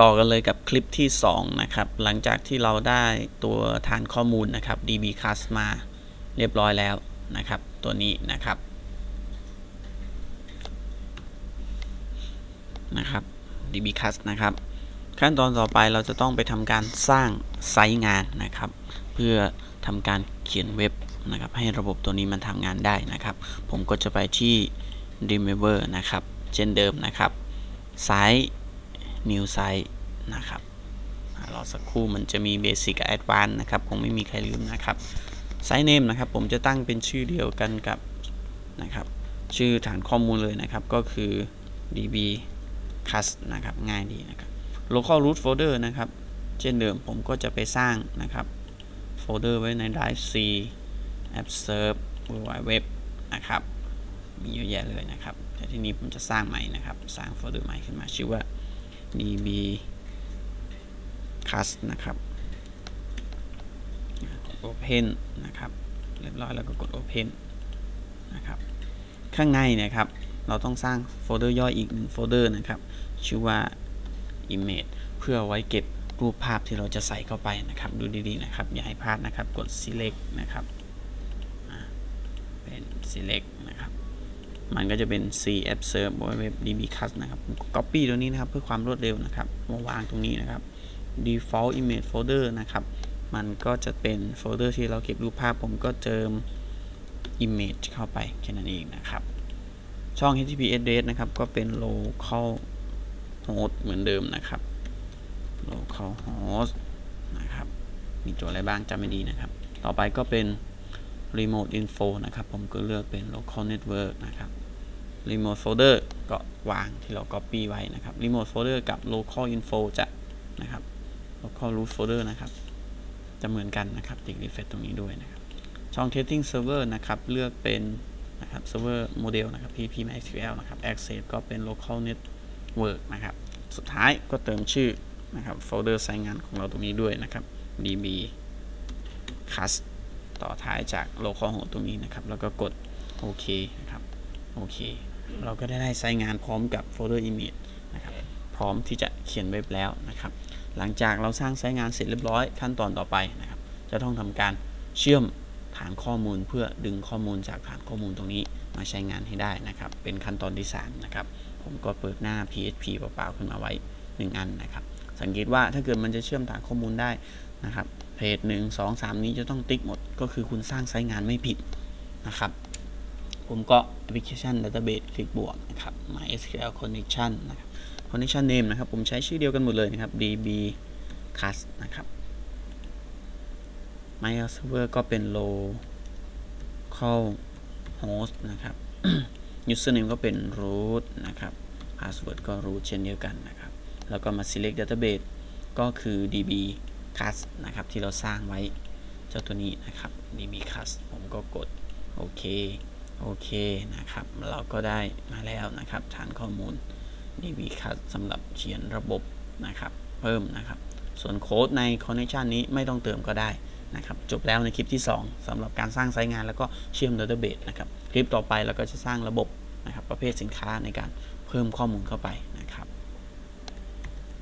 ต่อกันเลยกับคลิปที่ 2 นะครับ หลังจากที่เราได้ตัวฐานข้อมูลนะครับ dbcast มาเรียบร้อยแล้วนะครับ ตัวนี้นะครับนะครับ dbcast นะครับ ขั้นตอนต่อไปเราจะต้องไปทำการสร้างไซต์งานนะครับ เพื่อทำการเขียนเว็บนะครับ ให้ระบบตัวนี้มันทำงานได้นะครับ ผมก็จะไปที่ Dreamweaver นะครับ เช่นเดิมนะครับไซต์ new site นะครับรอสักครู่มันจะมี basic กับ advanced นะครับคงไม่มีใครลืมนะครับไซต์ name นะครับ ผมจะตั้งเป็นชื่อเดียวกันกับนะครับ ชื่อฐานข้อมูลเลยนะครับ ก็คือ db cast นะครับ ง่ายดีนะครับ local root folder นะครับ เช่นเดิมผมก็จะไปสร้างนะครับโฟลเดอร์ไว้ใน drive c app serve world wide web นะครับ มีเยอะแยะเลยนะครับ แต่ที่นี้ผมจะสร้างใหม่นะครับ สร้างโฟลเดอร์ใหม่ขึ้นมาชื่อว่า db cast นะครับ open นะครับเรียบร้อยแล้วก็กด open นะครับ ข้างในนะครับ เราต้องสร้างโฟลเดอร์ย่อยอีกหนึ่งโฟลเดอร์นะครับ ชื่อว่า image เพื่อไว้เก็บรูปภาพที่เราจะใส่เข้าไปนะครับ ดูดีๆนะครับ อย่าให้พลาดนะครับ กด select นะครับเป็น select นะครับ มันก็จะเป็น c app serve web db cast นะครับ copy ตัวนี้นะครับเพื่อความรวดเร็วนะครับมาวางตรงนี้นะครับ default image folder นะครับ มันก็จะเป็นโฟลเดอร์ที่เราเก็บรูปภาพผมก็เติม image เข้าไปแค่นั้นเองนะครับ ช่อง http address นะครับ ก็เป็น local host เหมือนเดิมนะครับ local host นะครับ มีตัวอะไรบ้างจำไม่ดีนะครับ ต่อไปก็เป็น remote info นะครับ ผมก็เลือกเป็น local network นะครับ remote folder ก็วางที่เรา copy ไว้นะครับ remote folder กับ local info จะนะครับ local root folder นะครับจะเหมือนกันนะครับติด refresh ตรงนี้ด้วยนะครับ ช่อง testing server นะครับ เลือกเป็นนะครับ server model นะครับ pp mysql นะครับ access ก็เป็น local network นะครับ สุดท้ายก็เติมชื่อนะครับ โฟลเดอร์ใช้งานของเราตรงนี้ด้วยนะครับ db cast ต่อท้ายจาก local host ตรงนี้นะครับ แล้วก็กดโอเคนะครับโอเค เราก็ได้ได้ใช้งานพร้อมกับโฟลเดอร์ image นะครับพร้อมที่จะเขียนเว็บแล้วนะครับ หลังจากเราสร้างใช้งานเสร็จเรียบร้อยขั้นตอนต่อไปนะครับ จะต้องทำการเชื่อมฐานข้อมูลเพื่อดึงข้อมูลจากฐานข้อมูลตรงนี้มาใช้งานให้ได้นะครับ เป็นขั้นตอนที่ 3 นะครับ ผมก็เปิดหน้า PHP เปล่าๆขึ้นมาไว้ 1 อันนะครับ สังเกตว่าถ้าเกิดมันจะเชื่อมฐานข้อมูลได้นะครับ เพจหนึ่งสองสามนี้จะต้องติ๊กหมด ก็คือคุณสร้างไซต์งานไม่ผิดนะครับ ผมก็ application database คลิกบวกนะครับ MySQL connection นะครับ connection name นะครับ ผมใช้ชื่อเดียวกันหมดเลยนะครับ db cast นะครับ MySQL server ก็เป็น local host นะครับ username ก็เป็น root นะครับ password ก็ root เช่นเดียวกันนะครับ แล้วก็มา select database ก็คือ db cast นะครับที่เราสร้างไว้เจ้าตัวนี้นะครับ db cast ผมก็กดโอเคโอเคนะครับ เราก็ได้มาแล้วนะครับฐานข้อมูล db cast สำหรับเขียนระบบนะครับเพิ่มนะครับ ส่วนโค้ดใน connection นี้ไม่ต้องเติมก็ได้นะครับจบแล้วในคลิปที่ 2สำหรับการสร้างไซต์งานแล้วก็เชื่อม database นะครับ คลิปต่อไปเราก็จะสร้างระบบนะครับประเภทสินค้าในการเพิ่มข้อมูลเข้าไป